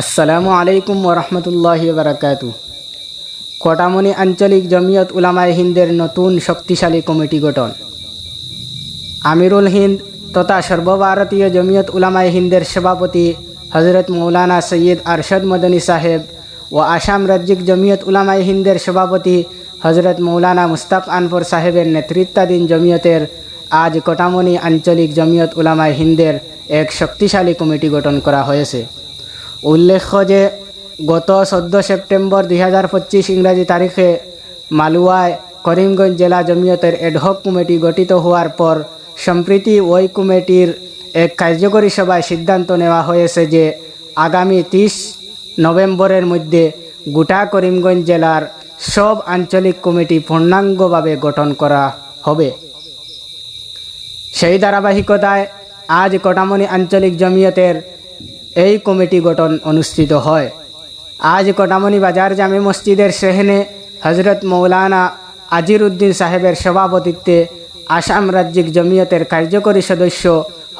আসসালামু আলাইকুম ওরহমতুল্লাহ বারাকাতু কটামনি আঞ্চলিক জমিয়ত উলামায়ে হিন্দের নতুন শক্তিশালী কমিটি গঠন। আমিরুল হিন্দ তথা সর্বভারতীয় জমিয়ত উলামায়ে হিন্দের সভাপতি হজরত মৌলানা সৈয়দ আরশদ মদনী সাহেব ও আসাম রাজ্যিক জমিয়ত উলামায়ে হিন্দের সভাপতি হজরত মৌলানা মুস্তাক আনফর সাহেবের নেতৃত্বাধীন জমিয়তের আজ কটামনি আঞ্চলিক জমিয়ত উলামায়ে হিন্দের এক শক্তিশালী কমিটি গঠন করা হয়েছে। উল্লেখ্য যে, গত চোদ্দ সেপ্টেম্বর দুই হাজার পঁচিশ ইংরাজি তারিখে মালুয়ায় করিমগঞ্জ জেলা জমিয়তের এডহক কমিটি গঠিত হওয়ার পর সম্প্রীতি ওই কমিটির এক কার্যকরী সভায় সিদ্ধান্ত নেওয়া হয়েছে যে, আগামী তিরিশ নভেম্বরের মধ্যে গোটা করিমগঞ্জ জেলার সব আঞ্চলিক কমিটি পূর্ণাঙ্গভাবে গঠন করা হবে। সেই ধারাবাহিকতায় আজ কটামনি আঞ্চলিক জমিয়তের এই কমিটি গঠন অনুষ্ঠিত হয়। আজ কটামনি বাজার জামে মসজিদের সেহেনে হজরত মৌলানা আজির উদ্দিন সাহেবের সভাপতিত্বে আসাম রাজ্যিক জমিয়তের কার্যকরী সদস্য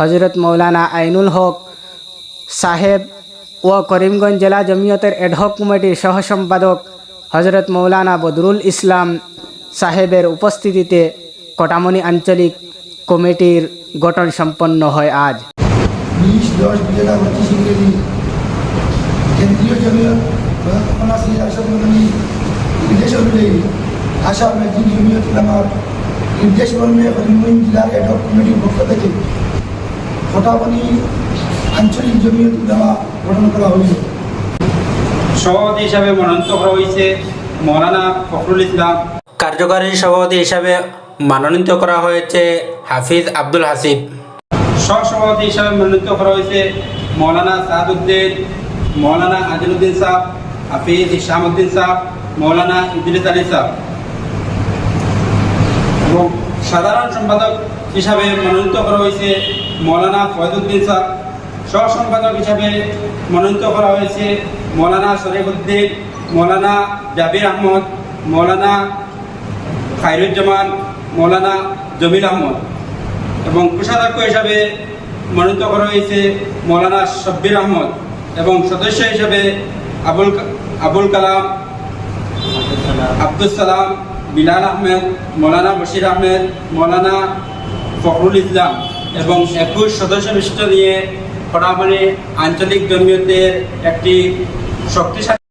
হজরত মৌলানা আইনুল হক সাহেব ও করিমগঞ্জ জেলা জমিয়তের এডহক কমিটির সহ সম্পাদক হজরত মৌলানা বদরুল ইসলাম সাহেবের উপস্থিতিতে কটামনি আঞ্চলিক কমিটির গঠন সম্পন্ন হয় আজ। বিশ দশ দুই হাজার পঁচিশ ইংরেজি কেন্দ্রীয় জমিয়ত শ্রী আসাদ মদনী নির্দেশ অনুযায়ী আসাম রাজ্যিক জমিয়ত উলামার নির্দেশ মর্মে করিমগঞ্জ জেলার এডক কমিটির পক্ষ থেকে ফটাবনি আঞ্চলিক জমিয়ত উলামা গঠন করা হয়েছে। সভাপতি হিসাবে মনোনীত করা হয়েছে মৌলানা ফখরুল ইসলাম। কার্যকারী সভাপতি হিসাবে মনোনীত করা হয়েছে হাফিজ আব্দুল হাসিব। সহসভাপতি হিসাবে মনোনীত করা হয়েছে মৌলানা সাদউদ্দিন মৌলানা আজিলুদ্দিন সাহ, হাফিজ ইসলামউদ্দিন সাহ, মৌলানা ইদ্রিস আলী সাহ। এবং সাধারণ সম্পাদক হিসাবে মনোনীত করা হয়েছে মৌলানা ফয়দুদ্দিন সাহ। সহ সম্পাদক হিসাবে মনোনীত করা হয়েছে মৌলানা শরীফুদ্দিন, মৌলানা জাবির আহমদ, মৌলানা খায়রুজ্জামান, মৌলানা জমিল আহমদ। এবং কোষাধ্যক্ষ হিসাবে মনোনীত করা হয়েছে মৌলানা শব্বির আহমদ এবং সদস্য হিসাবে আবুল আবুল কালাম আব্দুল সালাম, বিলাল আহমেদ, মৌলানা বশির আহমেদ, মৌলানা ফখরুল ইসলাম এবং একুশ সদস্য বিশিষ্ট নিয়ে ফটামণি আঞ্চলিক জমিয়তের একটি শক্তিশালী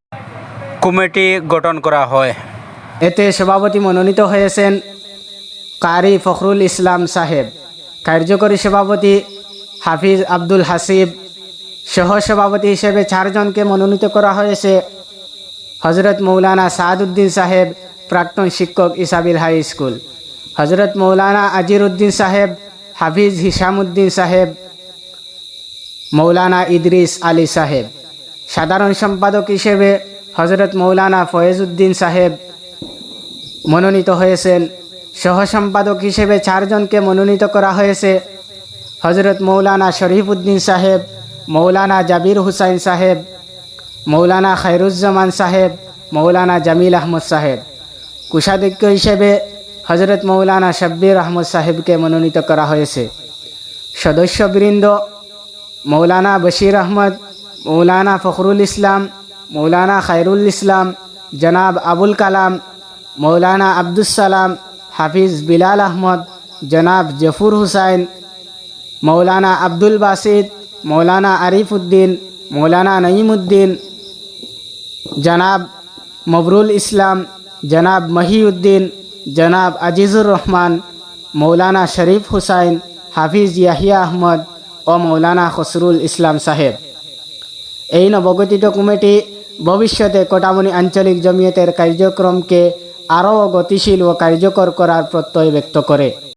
কমিটি গঠন করা হয়। এতে সভাপতি মনোনীত হয়েছেন কারি ফখরুল ইসলাম সাহেব। কার্যকরী সভাপতি হাফিজ আব্দুল হাসিব, সহ সভাপতি হিসেবে চারজনকে মনোনীত করা হয়েছে হজরত মৌলানা সাদউদ্দিন সাহেব, প্রাক্তন শিক্ষক ইসাবিল হাই স্কুল। হজরত মৌলানা আজির উদ্দিন সাহেব, হাফিজ হিসামুদ্দিন সাহেব, মৌলানা ইদ্রিস আলী সাহেব। সাধারণ সম্পাদক হিসেবে হজরত মৌলানা ফয়েজউদ্দিন সাহেব মনোনীত হয়েছেন। সহ সম্পাদক হিসেবে চারজনকে মনোনীত করা হয়েছে। হজরত মৌলানা শরীফ উদ্দিন সাহেব, মৌলানা জাবির হুসাইন সাহেব, মৌলানা খায়রুজ্জামান সাহেব, মৌলানা জামিল আহমদ সাহেব। কোষাধ্যক্ষ হিসেবে হজরত মৌলানা শব্বির আহমদ সাহেবকে মনোনীত করা হয়েছে। সদস্যবৃন্দ মৌলানা বশির আহমদ, মৌলানা ফখরুল ইসলাম, মৌলানা খায়রুল ইসলাম, জনাব আবুল কালাম, মৌলানা আব্দুল সালাম হাফিজ বিলাল আহমদ, জনাব জফুর হুসাইন, মৌলানা আব্দুল বাসিদ, মৌলানা আরিফ উদ্দিন মৌলানা নঈমুদ্দিন, জনাব মবরুল ইসলাম, জনাব মহিউদ্দিন, জনাব আজিজুর রহমান, মৌলানা শরীফ হুসাইন, হাফিজ ইয়াহিয়া আহমদ ও মৌলানা খসরুল ইসলাম সাহেব। এই নবগঠিত কমিটি ভবিষ্যতে কোটামনি আঞ্চলিক জমিয়তের কার্যক্রমকে আরও গতিশীল ও কার্যকর করার প্রত্যয় ব্যক্ত করে।